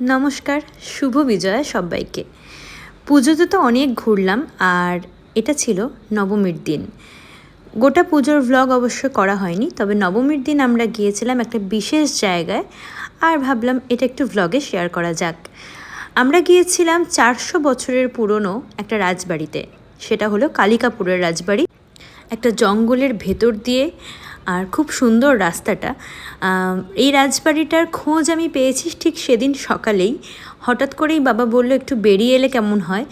নমস্কার, শুভ বিজয়া সবাইকে। পুজোতে তো অনেক ঘুরলাম, আর এটা ছিল নবমীর দিন। গোটা পুজোর ভ্লগ অবশ্য করা হয়নি, তবে নবমীর দিন আমরা গিয়েছিলাম একটা বিশেষ জায়গায়, আর ভাবলাম এটা একটু ভ্লগে শেয়ার করা যাক। আমরা গিয়েছিলাম চারশো বছরের পুরনো একটা রাজবাড়িতে, সেটা হলো কালিকাপুরের রাজবাড়ি। একটা জঙ্গলের ভেতর দিয়ে আর খুব সুন্দর রাস্তাটা। এই রাজবাড়িটার খোঁজ আমি পেয়েছি ঠিক সেদিন সকালেই। হঠাৎ করেই বাবা বলল, একটু বেরিয়ে এলে কেমন হয়?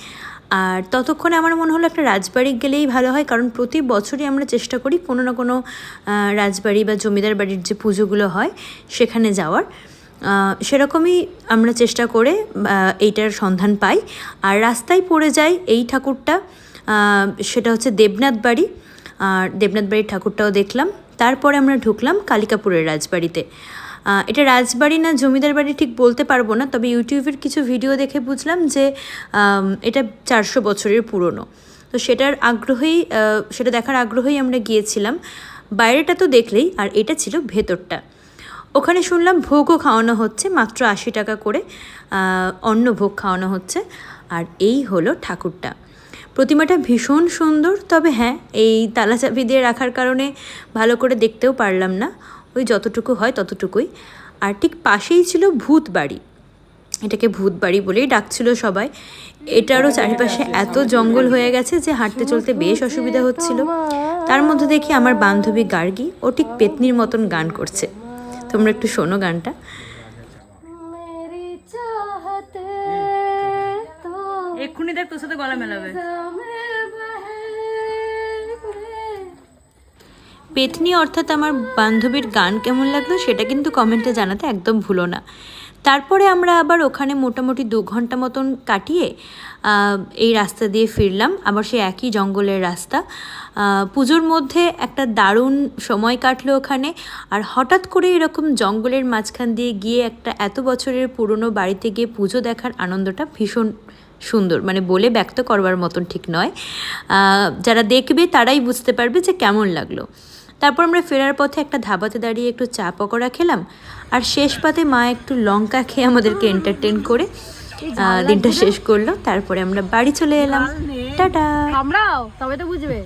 আর ততক্ষণে আমার মনে হলো, একটা রাজবাড়ি গেলেই ভালো হয়। কারণ প্রতি বছরই আমরা চেষ্টা করি কোনো না কোনো রাজবাড়ি বা জমিদার বাড়ির যে পুজোগুলো হয় সেখানে যাওয়ার। সেরকমই আমরা চেষ্টা করে এইটার সন্ধান পাই। আর রাস্তায় পড়ে যায় এই ঠাকুরটা সেটা হচ্ছে দেবনাথ বাড়ি। আর দেবনাথ বাড়ির ঠাকুরটাও দেখলাম। তারপরে আমরা ঢুকলাম কালিকাপুরের রাজবাড়িতে। এটা রাজবাড়ি না জমিদার বাড়ি ঠিক বলতে পারব না, তবে ইউটিউবের কিছু ভিডিও দেখে বুঝলাম যে এটা চারশো বছরের পুরনো। তো সেটার আগ্রহেই সেটা দেখার আগ্রহেই আমরা গিয়েছিলাম। বাইরেটা তো দেখলেই, আর এটা ছিল ভেতরটা। ওখানে শুনলাম ভোগও খাওয়ানো হচ্ছে, মাত্র আশি টাকা করে অন্ন ভোগ খাওয়ানো হচ্ছে, আর এই হলো ঠাকুরটা। প্রতিমাটা ভীষণ সুন্দর, তবে হ্যাঁ এই তালা চাবি দিয়ে রাখার কারণে ভালো করে দেখতেও পারলাম না। ওই যতটুকু হয় ততটুকুই। আর ঠিক পাশেই ছিল ভূত বাড়ি এটাকে ভূত বাড়ি বলেই ডাকছিল সবাই। এটারও চারিপাশে এত জঙ্গল হয়ে গেছে যে হাঁটতে চলতে বেশ অসুবিধা হচ্ছিল। তার মধ্যে দেখি আমার বান্ধবী গার্গি, ও ঠিক পেতনির মতন গান করছে। তোমরা একটু শোনো গানটা। এক্ষুনি দেখ তোর সাথে গলা মেলাবে। পেতনি অর্থাৎ আমার বান্ধবীর গান কেমন লাগল সেটা কিন্তু কমেন্টে জানাতে একদম ভুলো না। তারপরে আমরা আবার ওখানে মোটামুটি দু ঘণ্টা মতন কাটিয়ে এই রাস্তা দিয়ে ফিরলাম। আবার সে একই জঙ্গলের রাস্তা। পুজোর মধ্যে একটা দারুণ সময় কাটলো ওখানে। আর হঠাৎ করে এরকম জঙ্গলের মাঝখান দিয়ে গিয়ে একটা এত বছরের পুরনো বাড়িতে গিয়ে পুজো দেখার আনন্দটা ভীষণ সুন্দর মানে বলে ব্যক্ত করবার মতন ঠিক নয়। যারা দেখবে তারাই বুঝতে পারবে যে কেমন লাগল। তারপর আমরা ফেরার পথে একটা ধাবাতে দাঁড়িয়ে একটু চা পকোড়া খেলাম আর শেষ পাতে মা একটু লঙ্কা খেয়ে আমাদেরকে এন্টারটেন করে দিনটা শেষ করল। তারপরে আমরা বাড়ি চলে এলাম। টাটা! আমরাও তবে তো বুঝবে।